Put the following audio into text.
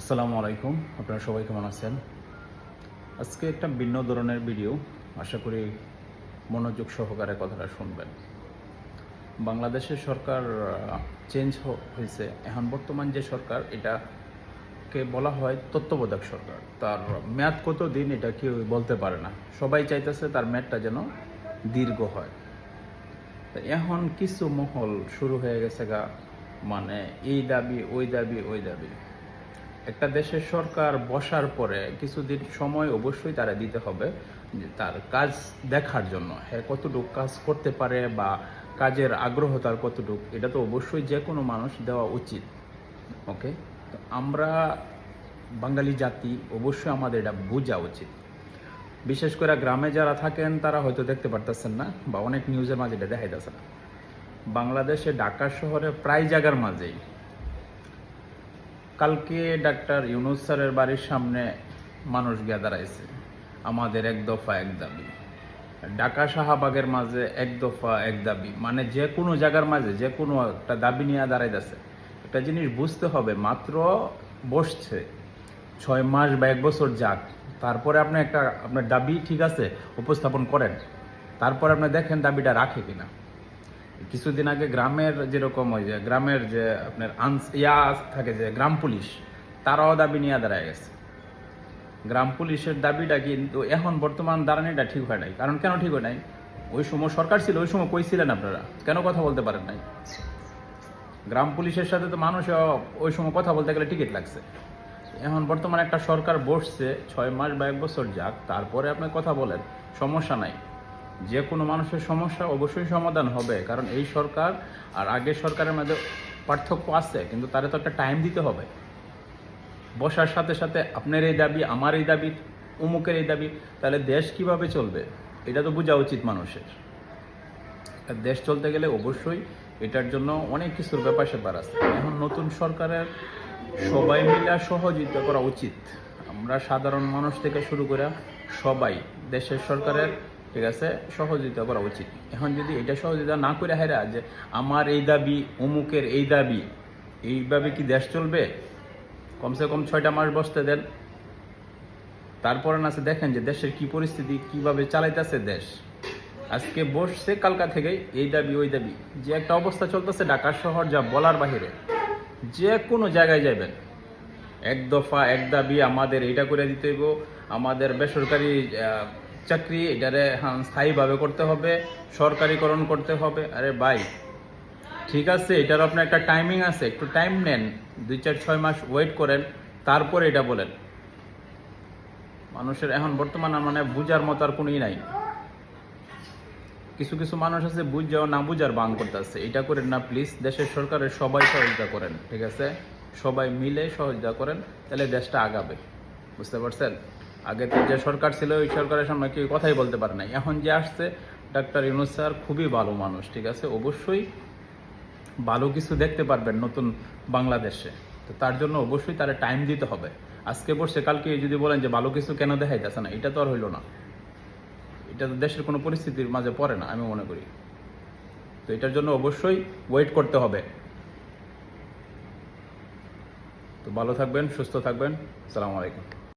আসসালামু আলাইকুম। আপনারা সবাই কেমন আছেন? আজকে একটা ভিন্ন ধরনের ভিডিও। আশা করি মনোযোগ সহকারে কথাটা শুনবেন। বাংলাদেশের সরকার চেঞ্জ হয়েছে। এখন বর্তমান যে সরকার, এটাকে বলা হয় তত্ত্বাবধায়ক সরকার। তার মেয়াদ কত দিন, এটা কেউ বলতে পারে না। সবাই চাইতেছে তার মেয়াদটা যেন দীর্ঘ হয়। এখন কিছু মহল শুরু হয়ে গেছে গা। মানে এই দাবি, ওই দাবি ওই দাবি। একটা দেশের সরকার বসার পরে কিছুদিন সময় অবশ্যই তারা দিতে হবে তার কাজ দেখার জন্য। হ্যাঁ কতটুকু কাজ করতে পারে বা কাজের আগ্রহ তার কতটুকু, এটা তো অবশ্যই যে কোনো মানুষ দেওয়া উচিত। ওকে তো আমরা বাঙালি জাতি, অবশ্যই আমাদের এটা বোঝা উচিত। বিশেষ করে গ্রামে যারা থাকেন, তারা হয়তো দেখতে পারতেছেন না বা অনেক নিউজের মাঝে এটা দেখাইতেছে না। বাংলাদেশে ঢাকা শহরে প্রায় জায়গার মাঝেই কালকে ডাক্তার ইউনুস স্যারের বাড়ির সামনে মানুষ গিয়া দাঁড়াইছে আমাদের এক দফা এক দাবি। ঢাকা শাহবাগের মাঝে এক দফা এক দাবি। মানে যে কোনো জায়গার মাঝে যে কোনো একটা দাবি নিয়ে দাঁড়াইতেছে একটা জিনিস বুঝতে হবে, মাত্র বসছে ছয় মাস বা এক বছর যাক। তারপরে আপনি একটা, আপনার দাবি ঠিক আছে, উপস্থাপন করেন। তারপরে আপনি দেখেন দাবিটা রাখে কিনা। কিছুদিন আগে গ্রামের যেরকম ওই যে, গ্রামের যে আপনার আনস, ইয়া থাকে যে, গ্রাম পুলিশ, তারাও দাবি নিয়ে দাঁড়ায় গেছে। গ্রাম পুলিশের দাবিটা কিন্তু এখন বর্তমান দাঁড়ানিটা ঠিক হয় নাই। কারণ কেন ঠিক হয় নাই? ওই সময় সরকার ছিল, ওই সময় কইছিলেন আপনারা? কেন কথা বলতে পারেন নাই? গ্রাম পুলিশের সাথে তো মানুষ ওই সময় কথা বলতে গেলে টিকিট লাগছে। এখন বর্তমানে একটা সরকার বসছে, ছয় মাস বা এক বছর যাক, তারপরে আপনি কথা বলেন, সমস্যা নাই। যে কোনো মানুষের সমস্যা অবশ্যই সমাধান হবে, কারণ এই সরকার আর আগের সরকারের মধ্যে পার্থক্য আছে, কিন্তু তারে তো একটা টাইম দিতে হবে। বসার সাথে সাথে আপনার এই দাবি, আমার এই দাবি অমুকের এই দাবি, তাহলে দেশ কীভাবে চলবে? এটা তো বোঝা উচিত মানুষের। দেশ চলতে গেলে অবশ্যই এটার জন্য অনেক কিছুর ব্যাপার স্যাপার আছে। এখন নতুন সরকারের সবাই মিলে সহযোগিতা করা উচিত। আমরা সাধারণ মানুষ থেকে শুরু করে সবাই দেশের সরকারের ঠিক আছে সহযোগিতা করা উচিত। এখন যদি এটা সহযোগিতা না করে হেরা যে আমার এই দাবি, অমুকের এই দাবি, এইভাবে কি দেশ চলবে? কমসে কম ছয়টা মাস বসতে দেন। তারপরে না দেখেন যে দেশের কি পরিস্থিতি, কীভাবে চালাইতেছে দেশ। আজকে বসছে কালকা থেকে এই দাবি, ওই দাবি। যে একটা অবস্থা চলতেছে ঢাকা শহর যা বলার বাহিরে, যে কোনো জায়গায় যাবেন এক দফা এক দাবি আমাদের এটা করে দিতে হইব, আমাদের বেসরকারি চাকরি, এটারে স্থায়ীভাবে করতে হবে, সরকারিকরণ করতে হবে। আরে ভাই, ঠিক আছে, এটার আপনার একটা টাইমিং আছে, একটু টাইম নেন, দুই চার ছয় মাস ওয়েট করেন, তারপরে এটা বলেন। মানুষের এখন বর্তমান মানে বুঝার মতো আর কোনোই নাই। কিছু কিছু মানুষ আছে বুঝাও না বুঝার বান করতেছে। এটা করেন না প্লিজ দেশের সরকারের সবাই সহযোগিতা করেন, ঠিক আছে? সবাই মিলে সহযোগিতা করেন, তাহলে দেশটা আগাবে। বুঝতে পারছেন? আগে তো যে সরকার ছিল, ওই সরকারের সামনে কেউ কথাই বলতে পারে নাই। এখন যে আসছে, ডাক্তার ইউনুস স্যার খুবই ভালো মানুষ, ঠিক আছে? অবশ্যই ভালো কিছু দেখতে পারবেন নতুন বাংলাদেশে। তো তার জন্য অবশ্যই তারা টাইম দিতে হবে। আজকে বসে কালকে যদি বলেন যে ভালো কিছু কেন দেখাইতেছে না, এটা তো আর হইল না। এটা তো দেশের কোনো পরিস্থিতির মাঝে পড়ে না, আমি মনে করি। তো এটার জন্য অবশ্যই ওয়েট করতে হবে। তো ভালো থাকবেন, সুস্থ থাকবেন। সালামু আলাইকুম।